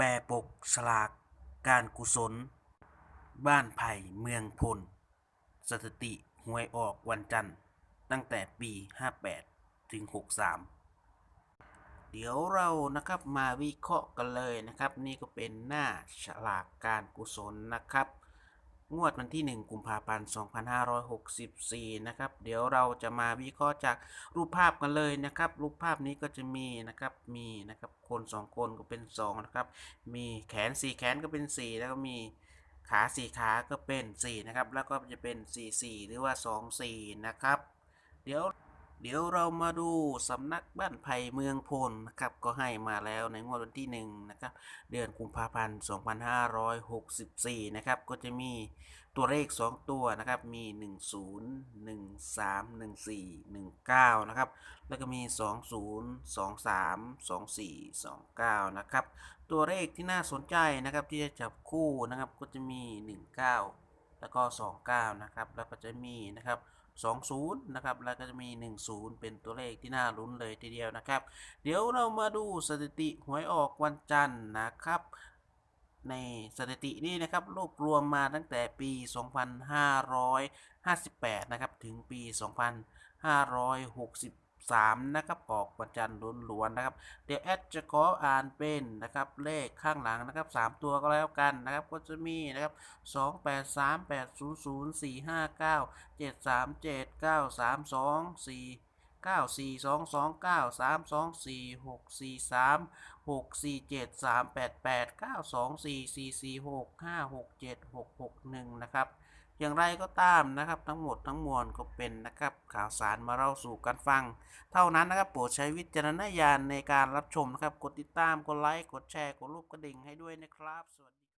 แปรปกสลากการกุศล บ้านไผ่เมืองพล สถิติหวยออกวันจันทร์ ตั้งแต่ปี 58 ถึง 63 เดี๋ยวเรานะครับมาวิเคราะห์กันเลยนะครับ นี่ก็เป็นหน้าฉลากการกุศลนะครับ งวดวันที่ 1 กุมภาพันธ์ 2564 นะครับ เดี๋ยวเราจะมาวิเคราะห์จากรูปภาพกันเลยนะครับ รูปภาพนี้ก็จะมีนะครับ มีนะครับ คน 2 คนก็เป็น2นะครับ มีแขน 4 แขนก็เป็น 4 แล้วก็มีขา4ขาก็เป็น 4 นะครับ แล้วก็จะเป็น 4 4 หรือว่า 2 4 นะครับ เดี๋ยว เดี๋ยวเรามาดูสำนักบ้านไผ่เมืองพลนะครับ ก็ให้มาแล้วในงวดวันที่1นะครับ เดือนกุมภาพันธ์ 2564 นะครับ ก็จะมีตัวเลข 2 ตัวนะครับ มี 10 13 14 19 นะครับ แล้วก็มี 20 23 24 29 นะครับ ตัวเลขที่น่าสนใจนะครับที่จะจับคู่นะครับ ก็จะมี 19 แล้วก็ 29 นะครับ แล้วก็จะมีนะครับ 20 นะครับ แล้วก็จะมี 10 เป็นตัวเลขที่น่าลุ้นเลยทีเดียวนะครับ เดี๋ยวเรามาดูสถิติหวยออกวันจันทร์นะครับในสถิตินี้นะครับรวบรวมมาตั้งแต่ปี 2558 นะครับ ถึงปี 3 นะครับออกวันจันล้วนๆนะครับ เดี๋ยวแอดจะขออ่านเป็นนะครับเลขข้างหลังนะครับ 3 ตัวก็แล้วกันนะครับ ก็จะมีนะครับ 2 8 3 8 0 0 4 5 9 7 3 7 9 3 2 4 9 4 2 2 9 3 2 4 6 4 3 6 4 7 3 8 8 9 2 4 4 4 6 5 6 7 6 6 1 นะครับ อย่างไรก็ตามนะครับทั้งหมดทั้งมวลก็เป็นนะครับข่าวสารมาเล่าสู่กันฟัง เท่านั้นนะครับโปรดใช้วิจารณญาณในการรับชมนะครับ กดติดตาม กดไลค์ กดแชร์ กดรูปกระดิ่งให้ด้วยนะครับสวัสดี